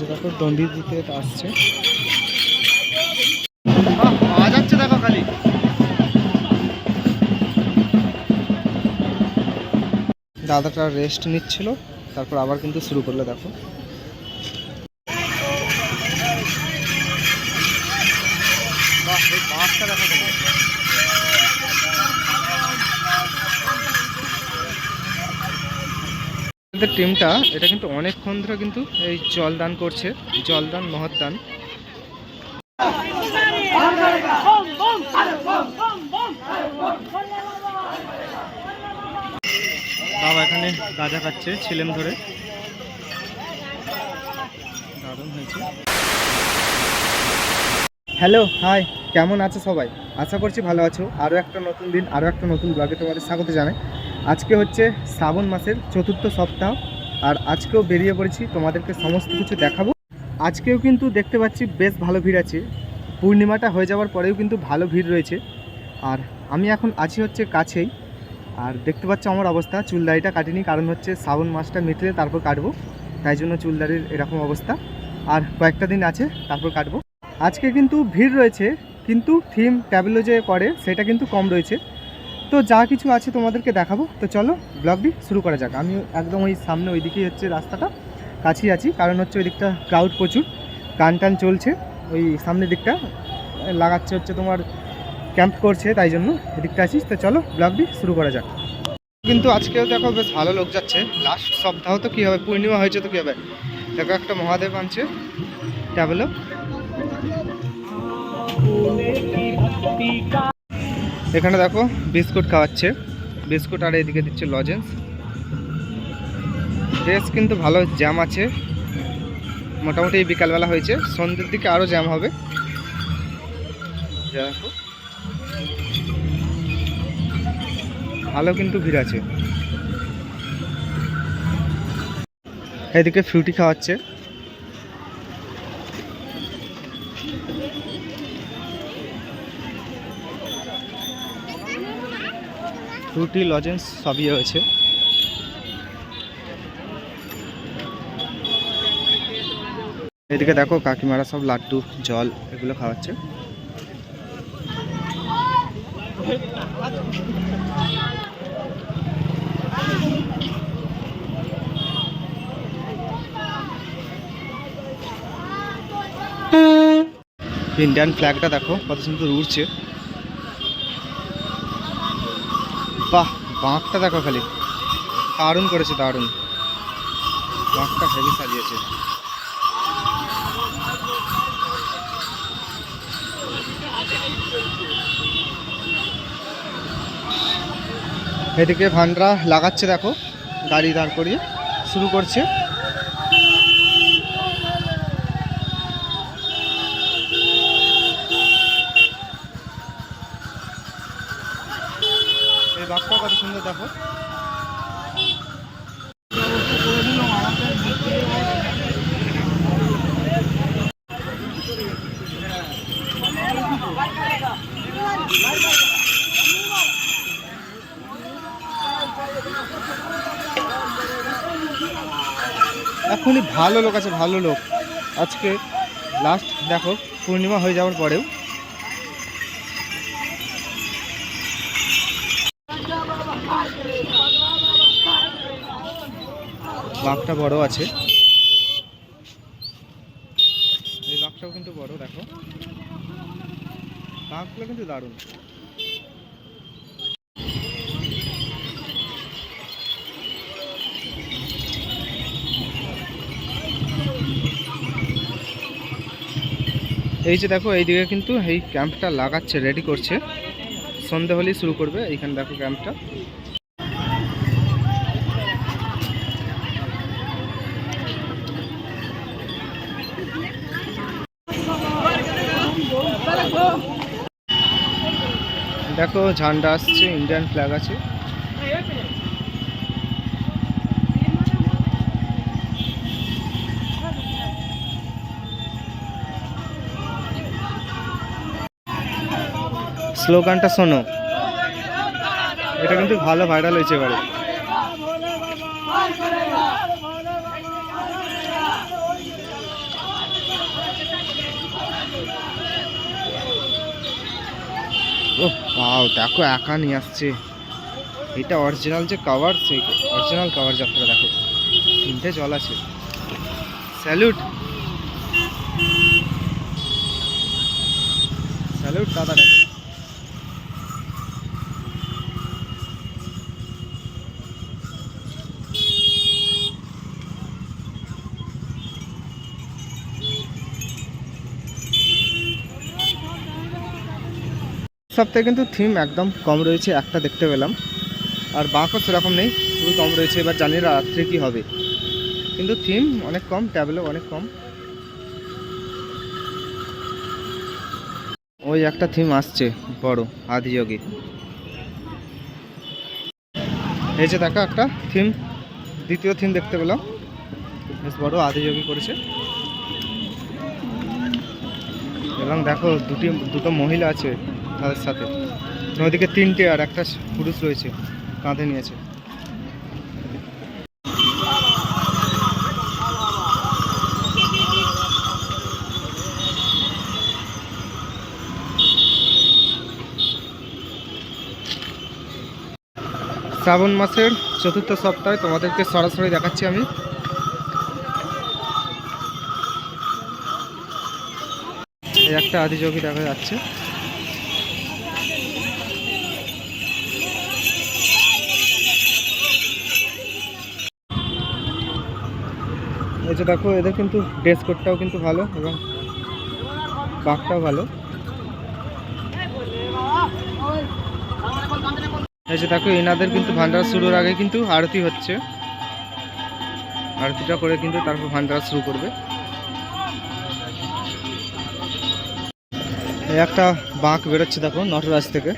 যে দেখো দন্ডির দিকে আসছে। পাওয়া যাচ্ছে দেখো খালি। দাদাটা রেস্ট নিচ্ছিল তারপর আবার কিন্তু শুরু করলে দেখো। আমাদের টিমটা, এটা কিন্তু অনেকক্ষণ ধরে কিন্তু এই জলদান করছে জলদান মহৎদান বাবা এখানে গাঁজা খাচ্ছে ছিলেম ধরে। দারুণ হয়েছে। হ্যালো, হাই, কেমন আছো সবাই? আশা করছি ভালো আছো। আরও একটা নতুন দিন আরও একটা নতুন ব্লগে তোমাদের স্বাগত জানাই। আজকে হচ্ছে শ্রাবণ মাসের চতুর্থ সপ্তাহ, আর আজকেও বেরিয়ে পড়েছি, তোমাদেরকে সমস্ত কিছু দেখাবো। আজকেও কিন্তু দেখতে পাচ্ছি বেশ ভালো ভিড় আছে। পূর্ণিমাটা হয়ে যাওয়ার পরেও কিন্তু ভালো ভিড় রয়েছে। আর আমি এখন আছি হচ্ছে কাছেই, আর দেখতে পাচ্ছ আমার অবস্থা। চুলদাড়িটা কাটিনি, কারণ হচ্ছে শ্রাবণ মাসটা মিটলে তারপর কাটবো। তাই জন্য চুলদাড়ির এরকম অবস্থা। আর কয়েকটা দিন আছে, তারপর কাটবো। আজকে কিন্তু ভিড় রয়েছে, কিন্তু থিম ট্যাবলো যে করে সেটা কিন্তু কম রয়েছে। তো যা কিছু আছে তোমাদেরকে দেখাবো। তো চলো ব্লগটি শুরু করা যাক। আমি একদম ওই সামনে ওই দিকেই হচ্ছে রাস্তাটা, কাছেই আছি। কারণ হচ্ছে ওই দিকটা ক্রাউড প্রচুর, গান টান চলছে, ওই সামনের দিকটা লাগাচ্ছে হচ্ছে তোমার ক্যাম্প করছে, তাই জন্য এদিকটা আছিস। তো চলো ব্লগটি শুরু করা যাক। কিন্তু আজকেও দেখো বেশ ভালো লোক যাচ্ছে। লাস্ট সপ্তাহ তো কী হবে? পূর্ণিমা হয়েছে তো কী হবে? দেখো একটা মহাদেব আনছে ট্যাবলো এখানে দেখো বিস্কুট খাওয়াচ্ছে। বিস্কুট আর এদিকে দিচ্ছে লজেন্স বেশ কিন্তু ভালো জ্যাম আছে। মোটামুটি বিকালবেলা হয়েছে। সন্ধ্যের দিকে আরও জ্যাম হবে। দেখো। ভালো কিন্তু ভিড় আছে। এদিকে ফ্রুটি খাওয়াচ্ছে। ফ্রুটি লজেন্স সবই হয়েছে এদিকে দেখো কাকিমারা সব লাড্ডু, জল এগুলো খাওয়াচ্ছে। ইন্ডিয়ান ফ্ল্যাগটা দেখো, কত সুন্দর উড়ছে। বাহ বাঁকটা দেখো খালি। দারুণ করেছে, দারুণ। বাঁকটা হেভি সাজিয়েছে। এদিকে ভান্ডরা লাগাচ্ছে, দেখো। গাড়ি দাঁড় করিয়ে শুরু করছে। দেখো। এখনই ভালো লোক আছে ভালো লোক। আজকে লাস্ট দেখো পূর্ণিমা হয়ে যাওয়ার পরেও। বাঘটা বড় আছে। এই বাঘটাও কিন্তু বড়, দেখো। বাঘগুলো কিন্তু দারুণ। এই যে দেখো এইদিকে কিন্তু এই ক্যাম্পটা লাগাচ্ছে রেডি করছে। সন্ধে হলেই শুরু করবে, এইখানে দেখো ক্যাম্পটা। দেখো ঝান্ডা আসছে ইন্ডিয়ান ফ্ল্যাগ আছে। স্লোগানটা শোনো। এটা কিন্তু ভালো ভাইরাল হয়েছে এবারে। ও দেখো, একা নিয়ে আসছে। এটা অরিজিনাল যে কাভার সেই অরিজিনাল কাভার যাত্রা, দেখো। তিনটে জল আছে। স্যালুট স্যালুট দাদা, দেখো। সপ্তাহে কিন্তু থিম একদম কম রয়েছে, একটা দেখতে পেলাম। আর বাঁকও সেরকম নেই, খুবই কম রয়েছে। এবার জানি রাত্রে কী হবে। কিন্তু থিম অনেক কম ট্যাবলেট অনেক কম। ওই একটা থিম আসছে, বড় আদিযোগী এই যে দেখো একটা থিম দ্বিতীয় থিম দেখতে পেলাম। বেশ বড় আদিযোগী করেছে। এবং দেখো দুটি, দুটো মহিলা আছে। তাদের সাথে। ওদিকে তিনটে আর একটা পুরুষ রয়েছে, কাঁধে নিয়েছে। শ্রাবণ মাসের চতুর্থ সপ্তাহে তোমাদেরকে সরাসরি দেখাচ্ছি আমি। একটা আদিযোগী দেখা যাচ্ছে। যে দেখো, এদের কিন্তু ড্রেস কোডটাও কিন্তু ভালো এবং বাঘটাও ভালো। এই যে দেখো, এনাদের কিন্তু ভান্ডার শুরুর আগে কিন্তু আরতি হচ্ছে। আরতিটা করে কিন্তু তারপর ভান্ডার শুরু করবে। একটা বাঁক বেরোচ্ছে দেখো, নটরাজ থেকে।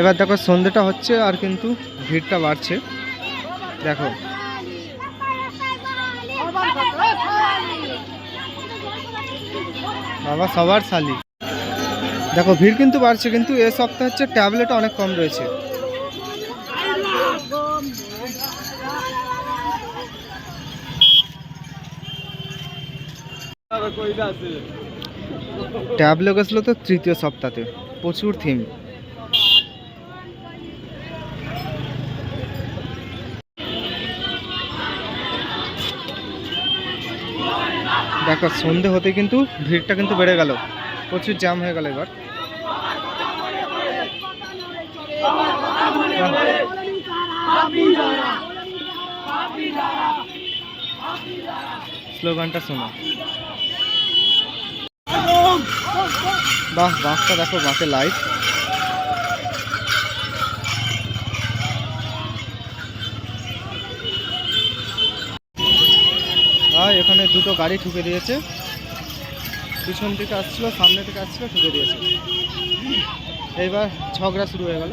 এবার দেখো সন্ধ্যেটা হচ্ছে আর কিন্তু ভিড়টা বাড়ছে। দেখো। বাবা, সবার শালি। দেখো, ভিড় কিন্তু বাড়ছে, কিন্তু এ সপ্তাহে হচ্ছে ট্যাবলেট অনেক কম রয়েছে। ট্যাবলেট গেছিল তো তৃতীয় সপ্তাহে প্রচুর থিম। দেখো সন্ধে হতে কিন্তু ভিড়টা কিন্তু বেড়ে গেল। প্রচুর জ্যাম হয়ে গেল এবার। স্লোগানটা শোনো। বাহ বাঁকটা দেখো বাঁকে লাইট এখানে দুটো গাড়ি ঠুকে দিয়েছে। পিছন থেকে আসছিল, সামনে থেকে আসছিল, ঠুকে দিয়েছে। এইবার ঝগড়া শুরু হয়ে গেল।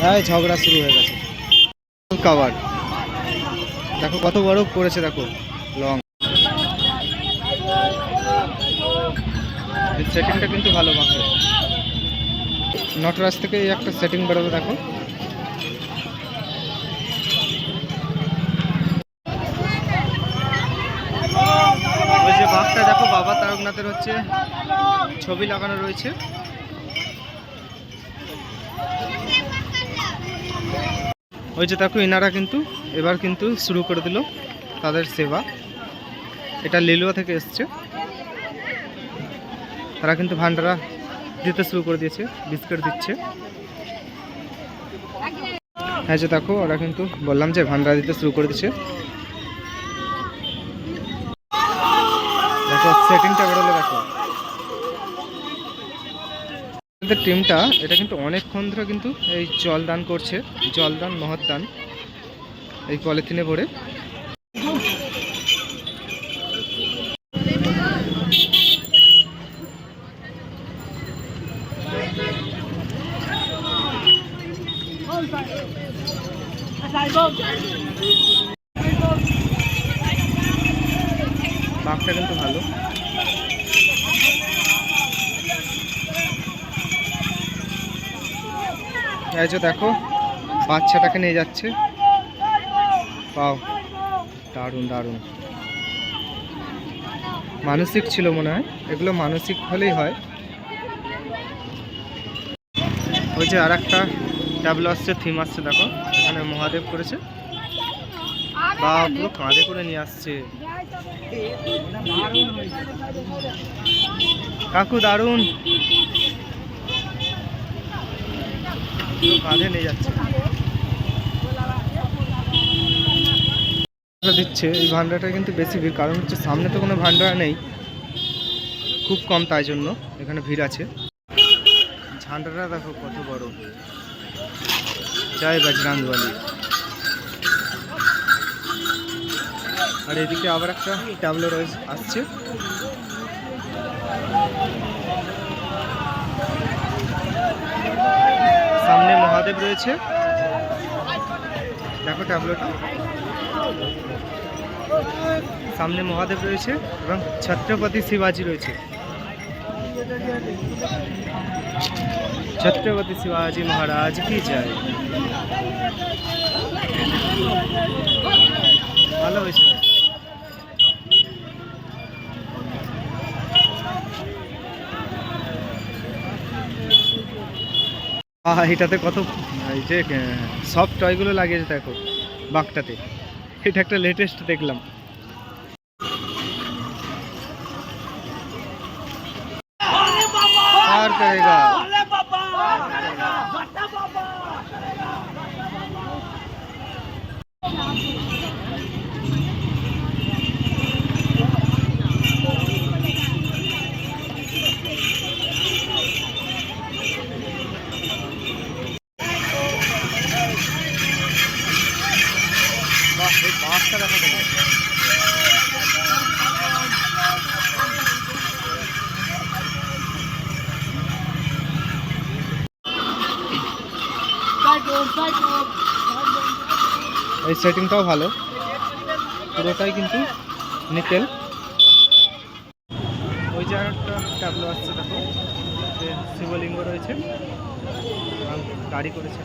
হ্যাঁ ঝগড়া শুরু হয়ে গেছে। কাভার। দেখো কত বড় করেছে দেখো। লং। সেকেন্ডটা কিন্তু ভালো মাত্র নটরাজ থেকে এই একটা সেটিং বেরোবে, দেখো। ওই যে দেখো, বাবা তারকনাথের হচ্ছে ছবি লাগানো রয়েছে। ওই যে দেখো এনারা কিন্তু এবার কিন্তু শুরু করে দিল তাদের সেবা। এটা লিলুয়া থেকে এসছে। তারা কিন্তু ভান্ডারা দিতে শুরু করে দিয়েছে, বিস্কুট দিচ্ছে। হ্যাঁ যে দেখো, ওরা কিন্তু বললাম যে ভান্ডারা দিতে শুরু করে দিচ্ছে। দেখো টিমটা এটা কিন্তু অনেকক্ষণ ধরে কিন্তু এই জল দান করছে জল দান এই পলিথিনে ভরে মাপটা কিন্তু ভালো এই যে দেখো, বাচ্চাটাকে নিয়ে যাচ্ছে। পাও দারুণ দারুণ। মানসিক ছিল মনে হয়। এগুলো মানসিক হলেই হয়। ওই যে আর একটা ট্যাবলো আসছে থিম আসছে, দেখো। এখানে মহাদেব করেছে। বা, পুরো কাঁধে করে নিয়ে আসছে। কাকু, দারুণ। যাচ্ছে। দিচ্ছে, এই ভান্ডারটা কিন্তু বেশি ভিড়, কারণ হচ্ছে সামনে তো কোনো ভান্ডার নেই। খুব কম তাই জন্য এখানে ভিড় আছে। ঝান্ডাটা দেখো কত বড়। জয় বজরাং বলি। আর এদিকে আবার একটা ট্যাবলো রয়েছে, আসছে। সামনে মহাদেব রয়েছে। দেখো ট্যাবলোটা সামনে মহাদেব রয়েছে এবং ছত্রপতি শিবাজি রয়েছে। ছত্রপতি শিবাজি মহারাজ কি জয় ভালো হয়েছে। এটাতে কত, এই যে সফট টয়গুলো লাগিয়েছে দেখো বাঁকটাতে এটা একটা লেটেস্ট দেখলাম। আর করেগা এই সেটিংটাও ভালো। পুরোটাই কিন্তু নিকেল ওই যে একটা ট্যাবলো আসছে দেখো, যে শিবলিঙ্গ রয়েছে। গাড়ি করেছে।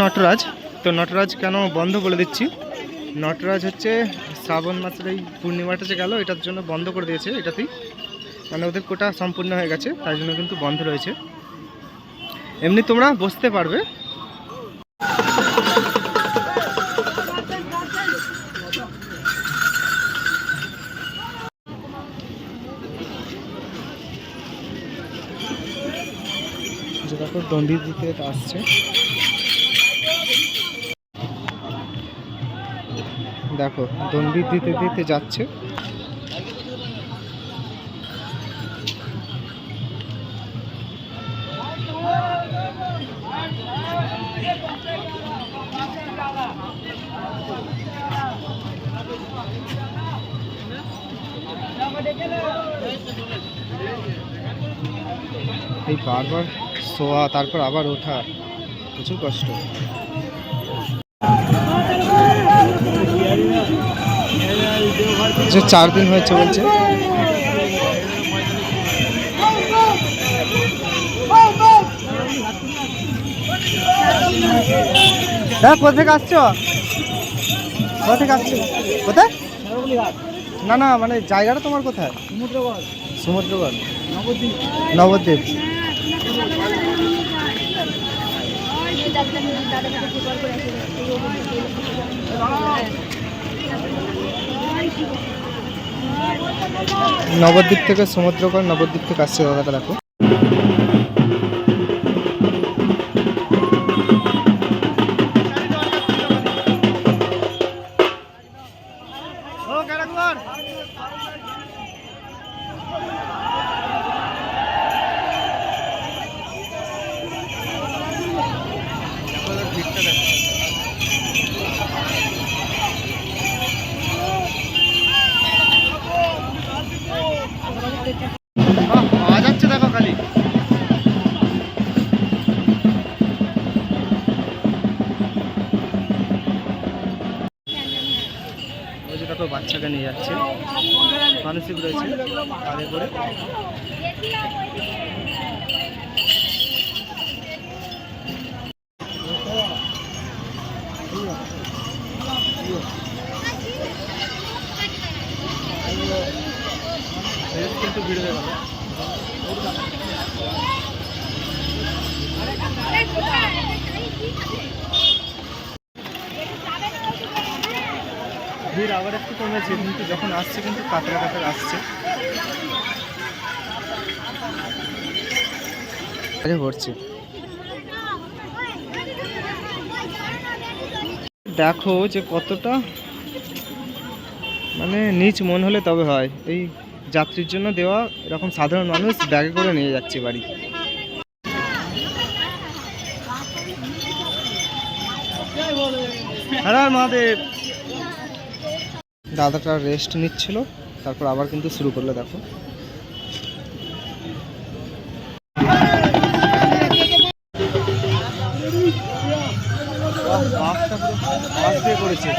নটরাজ। তো নটরাজ কেন বন্ধ বলে দিচ্ছি? নটরাজ হচ্ছে শ্রাবণ মাসের এই পূর্ণিমাটা যে গেল, এটার জন্য বন্ধ করে দিয়েছে এটাতেই। মানে ওদের কোটা সম্পূর্ণ হয়ে গেছে, তাই জন্য কিন্তু বন্ধ রয়েছে। এমনি তোমরা বসতে পারবে। যে দেখো দণ্ডি দিতে আসছে। দেখো দণ্ডি দিতে দিতে যাচ্ছে। এই বারবার শোয়া তারপর আবার ওঠা প্রচুর কষ্ট। যে চার দিন হয়েছে বলছে। হ্যাঁ কোথা থেকে আসছো? কোথা থেকে আসছো? কোথায়? না না মানে জায়গাটা তোমার কোথায়? সমুদ্রগড় নবদ্বীপ নবদ্বীপ। থেকে সমুদ্রকর নবদ্বীপ থেকে আসছে দাদাটা দেখো। বাচ্চাকে নিয়ে যাচ্ছে। মানসিক রয়েছে আগে করে রেস কিন্তু ভিড় হয়ে গেল ভিড় আবার একটু কমেছে কিন্তু যখন আসছে কিন্তু কাতরা কাতরা আসছে। আরে ভরছে। দেখো যে কতটা মানে নিচ মন হলে তবে হয়। এই যাত্রীর জন্য দেওয়া এরকম সাধারণ মানুষ ব্যাগে করে নিয়ে যাচ্ছে বাড়ি। হ্যাঁ মহাদেব। দাদাটা রেস্ট নিচ্ছিল, তারপর আবার কিন্তু শুরু করল, দেখো। করেছে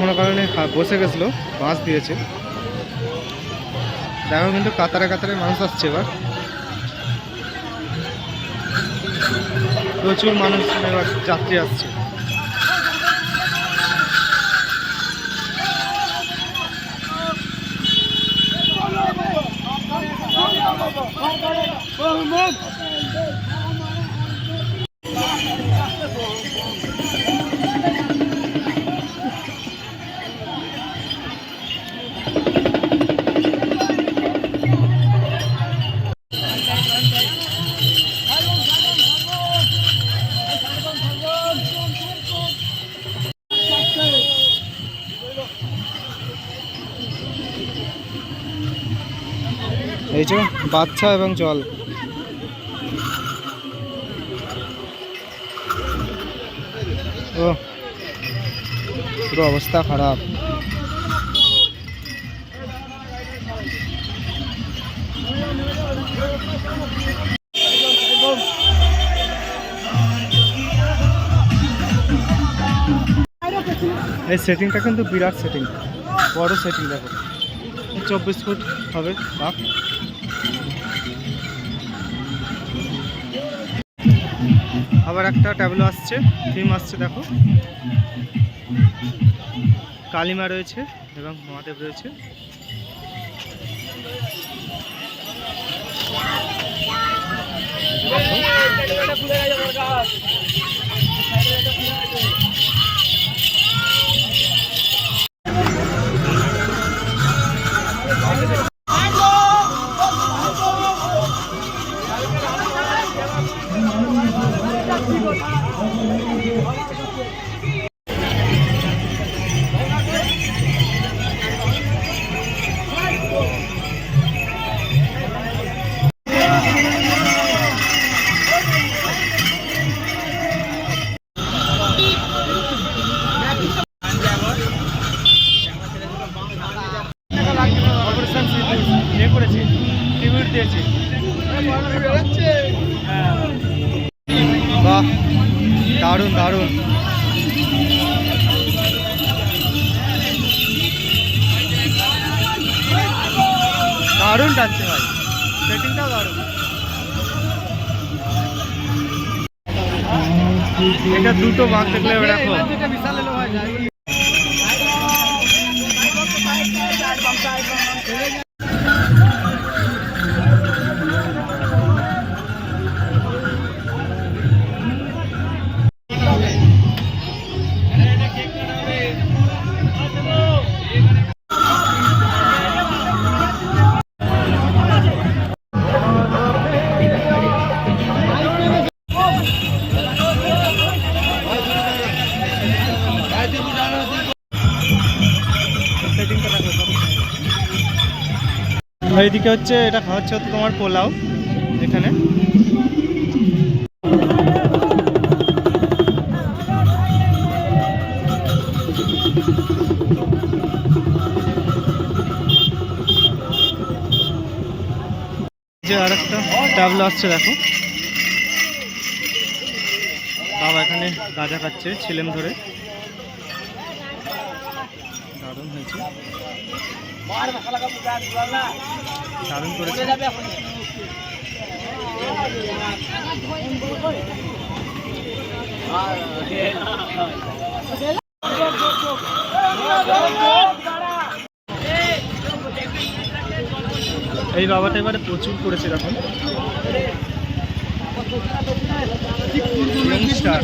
কোনো কারণে বসে গেছিল, বাঁশ দিয়েছে। দেখো কিন্তু কাতারে কাতারে মানুষ আসছে এবার। প্রচুর মানুষ এবার যাত্রী আসছে। এই বাচ্চা এবং জল। ও পুরো অবস্থা খারাপ। এই সেটিংটা কিন্তু বিরাট সেটিং বড় সেটিং দেখো। চব্বিশ ফুট হবে বাঘ। আবার একটা ট্যাবলো আসছে থিম আসছে দেখো। কালিমা রয়েছে এবং মহাদেব রয়েছে। টিভির হ্যাঁ। বাহ দারুণ দারুণ। দারুণ টানছে ভাই সেটিংটাও দারুণ। এটা দুটো বাঘ দেখলে দেখো। সেটিংটা এইদিকে হচ্ছে, এটা খাওয়াচ্ছে হচ্ছে তোমার পোলাও, এখানে। আর একটা আসছে, দেখো। বাবা এখানে গাঁজা খাচ্ছে ছিলেম ধরে। দারুণ হয়েছে। দারুণ করেছে। এই বাবাটা এবারে প্রচুর করেছে এখন Youngstar।